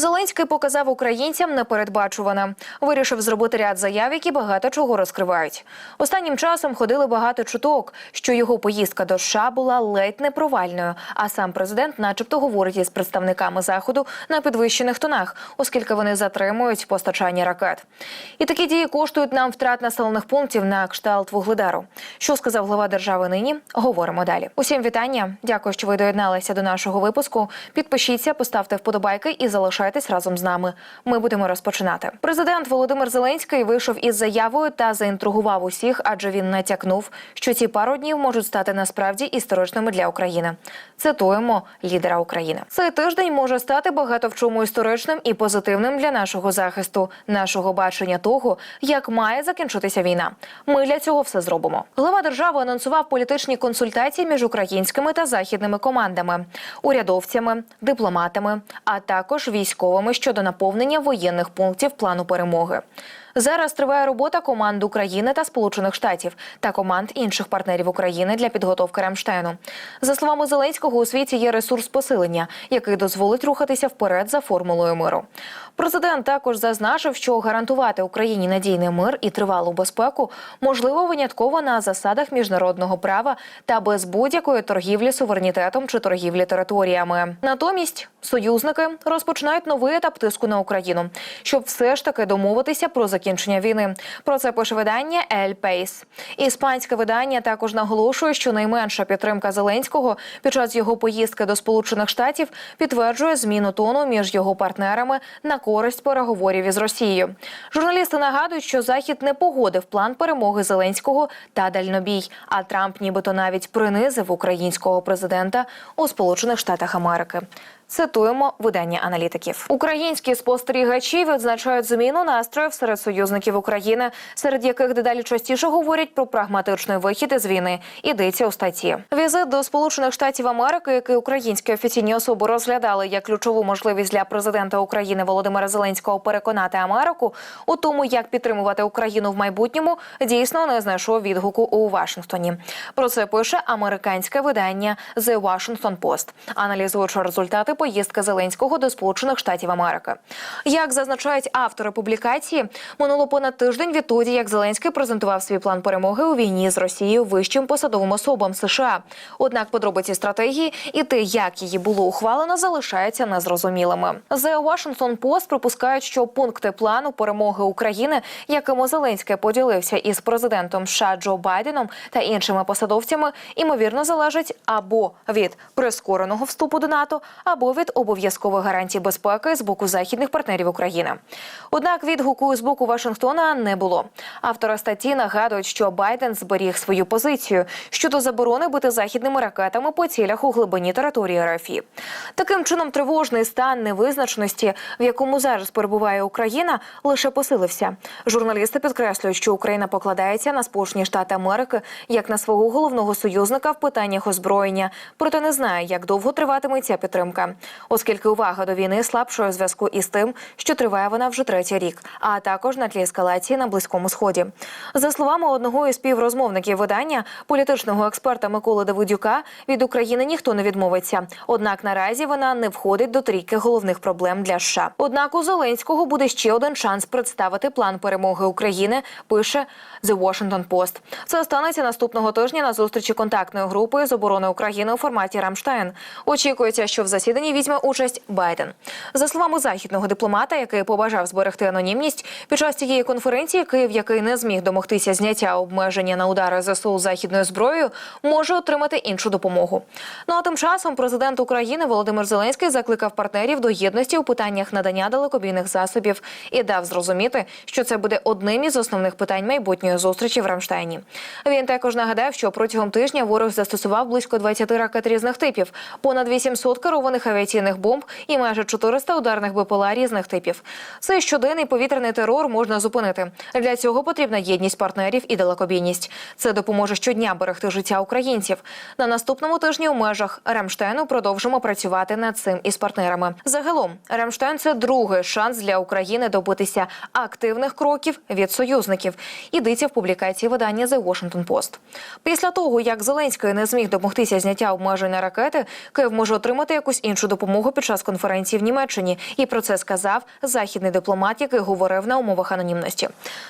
Зеленський показав українцям непередбачуване. Вирішив зробити ряд заяв, які багато чого розкривають. Останнім часом ходили багато чуток, що його поїздка до США була ледь не провальною. А сам президент, начебто, говорить із представниками заходу на підвищених тонах, оскільки вони затримують постачання ракет. І такі дії коштують нам втрат населених пунктів на кшталт вугледару. Що сказав глава держави нині? Говоримо далі. Усім вітання. Дякую, що ви доєдналися до нашого випуску. Підпишіться, поставте вподобайки і залишайтесь разом з нами. Ми будемо розпочинати. Президент Володимир Зеленський вийшов із заявою та заінтригував усіх, адже він натякнув, що ці пару днів можуть стати насправді історичними для України. Цитуємо лідера України. Цей тиждень може стати багато в чому історичним і позитивним для нашого захисту, нашого бачення того, як має закінчитися війна. Ми для цього все зробимо. Глава держави анонсував політичні консультації між українськими та західними командами, урядовцями, дипломатами, а також військовими щодо наповнення воєнних пунктів плану перемоги. Зараз триває робота команд України та Сполучених Штатів та команд інших партнерів України для підготовки Рамштайну. За словами Зеленського, у світі є ресурс посилення, який дозволить рухатися вперед за формулою миру. Президент також зазначив, що гарантувати Україні надійний мир і тривалу безпеку можливо винятково на засадах міжнародного права та без будь-якої торгівлі суверенітетом чи торгівлі територіями. Натомість союзники розпочинають новий етап тиску на Україну, щоб все ж таки домовитися про закінчення війни. Про це пише видання El País. Іспанське видання також наголошує, що найменша підтримка Зеленського під час його поїздки до Сполучених Штатів підтверджує зміну тону між його партнерами на користь переговорів із Росією. Журналісти нагадують, що Захід не погодив план перемоги Зеленського та дальнобій. А Трамп, нібито навіть принизив українського президента у Сполучених Штатах Америки. Цитуємо видання аналітиків. Українські спостерігачі відзначають зміну настроїв серед союзників України, серед яких дедалі частіше говорять про прагматичний вихід із війни. Ідеться у статті. Візит до Сполучених Штатів Америки, який українські офіційні особи розглядали як ключову можливість для президента України Володимира Зеленського переконати Америку у тому, як підтримувати Україну в майбутньому, дійсно не знайшов відгуку у Вашингтоні. Про це пише американське видання The Washington Post, аналізуючи результати поїздки Зеленського до Сполучених Штатів Америки. Як зазначають автори публікації, минуло понад тиждень відтоді, як Зеленський презентував свій план перемоги у війні з Росією вищим посадовим особам США. Однак подробиці стратегії і те, як її було ухвалено, залишаються незрозумілими. The Washington Post припускають, що пункти плану перемоги України, якими Зеленський поділився із президентом США Джо Байденом та іншими посадовцями, імовірно залежать або від прискореного вступу до НАТО, або від обов'язкових гарантій безпеки з боку західних партнерів України. Однак відгуку з боку Вашингтона не було. Автори статті нагадують, що Байден зберіг свою позицію щодо заборони бити західними ракетами по цілях у глибині території РФ. Таким чином, тривожний стан невизначеності, в якому зараз перебуває Україна, лише посилився. Журналісти підкреслюють, що Україна покладається на Сполучені Штати Америки як на свого головного союзника в питаннях озброєння, проте не знає, як довго триватиме ця підтримка, оскільки увага до війни слабшає у зв'язку із тим, що триває вона вже третій рік, а також на тлі ескалації на близькому сході. За словами одного із співрозмовників видання, політичного експерта Миколи Давидюка, від України ніхто не відмовиться. Однак наразі вона не входить до трійки головних проблем для США. Однак у Зеленського буде ще один шанс представити план перемоги України. Пише The Washington Post. Це станеться наступного тижня на зустрічі контактної групи з оборони України у форматі Рамштайн. Очікується, що в засіданні візьме участь Байден. За словами західного дипломата, який побажав зберегти анонімність, під час цієї конференції Київ, який не зміг домогтися зняття обмеження на удари ЗСУ західною зброєю, може отримати іншу допомогу. Ну а тим часом президент України Володимир Зеленський закликав партнерів до єдності у питаннях надання далекобійних засобів і дав зрозуміти, що це буде одним із основних питань майбутньої зустрічі в Рамштайні. Він також нагадав, що протягом тижня ворог застосував близько 20 ракет різних типів, понад 800 керованих авіаційних бомб і майже 400 ударних БПЛА різних типів. Цей щоденний повітряний терор можна зупинити. Для цього потрібна єдність партнерів і далекобійність. Це допоможе щодня берегти життя українців. На наступному тижні у межах Рамштайну продовжимо працювати над цим із партнерами. Загалом Рамштайн це другий шанс для України добитися активних кроків від союзників. Ідеться в публікації видання The Washington Post. Після того як Зеленський не зміг домогтися зняття обмежень на ракети, Київ може отримати якусь іншу іншу допомогу під час конференції в Німеччині. І про це сказав західний дипломат, який говорив на умовах анонімності.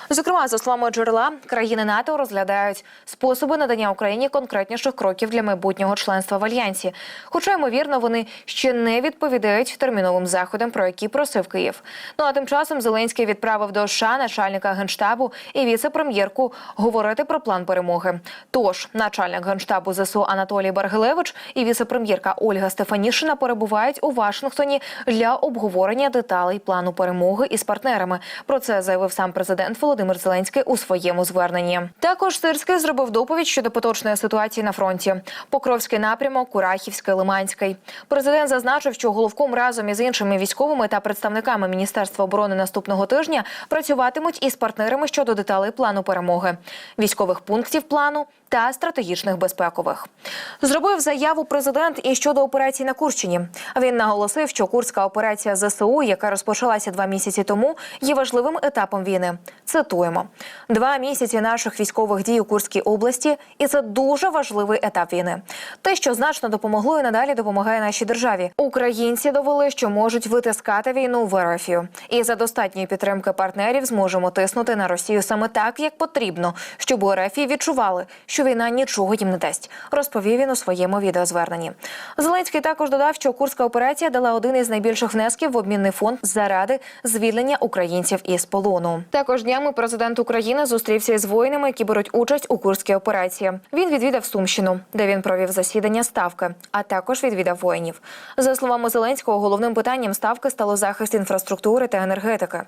Зокрема, за словами джерела, країни НАТО розглядають способи надання Україні конкретніших кроків для майбутнього членства в альянсі. Хоча ймовірно, вони ще не відповідають терміновим заходам, про які просив Київ. Ну а тим часом Зеленський відправив до США начальника генштабу і віце-прем'єрку говорити про план перемоги. Тож начальник генштабу ЗСУ Анатолій Баргилевич і віце-прем'єрка Ольга Стефанішина перебувають у Вашингтоні для обговорення деталей плану перемоги із партнерами. Про це заявив сам президент Володимир Зеленський у своєму зверненні. Також Сирський зробив доповідь щодо поточної ситуації на фронті. Покровський напрямок, Курахівський, Лиманський. Президент зазначив, що головком разом із іншими військовими та представниками Міністерства оборони наступного тижня працюватимуть із партнерами щодо деталей плану перемоги, військових пунктів плану та стратегічних безпекових. Зробив заяву президент і щодо операції на Курщині. Він наголосив, що курська операція ЗСУ, яка розпочалася два місяці тому, є важливим етапом війни. Цитуємо: два місяці наших військових дій у Курській області, і це дуже важливий етап війни. Те, що значно допомогло і надалі допомагає нашій державі. Українці довели, що можуть витискати війну в РФ. І за достатньої підтримки партнерів зможемо тиснути на Росію саме так, як потрібно, щоб у РФ відчували, що війна нічого їм не дасть. Розповів він у своєму відеозверненні. Зеленський також додав, що курська операція дала один із найбільших внесків в обмінний фонд заради звільнення українців із полону. Також днями президент України зустрівся із воїнами, які беруть участь у курській операції. Він відвідав Сумщину, де він провів засідання ставки, а також відвідав воїнів. За словами Зеленського, головним питанням ставки стало захист інфраструктури та енергетики.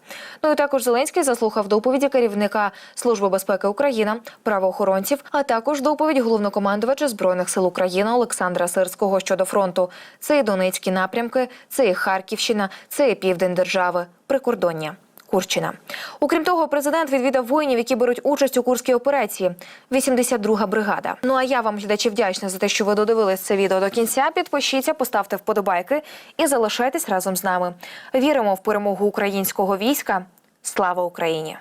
Ну і також Зеленський заслухав доповіді керівника Служби безпеки України, правоохоронців, а також доповідь головнокомандувача збройних сил України Олександра Сирського щодо фронту. Це і Донецькі напрямки, це і Харківщина, це і південь держави, прикордоння. Курщина. Окрім того, президент відвідав воїнів, які беруть участь у курській операції. 82-га бригада. Ну а я вам, глядачі, вдячна за те, що ви додивились це відео до кінця. Підпишіться, поставте вподобайки і залишайтесь разом з нами. Віримо в перемогу українського війська. Слава Україні!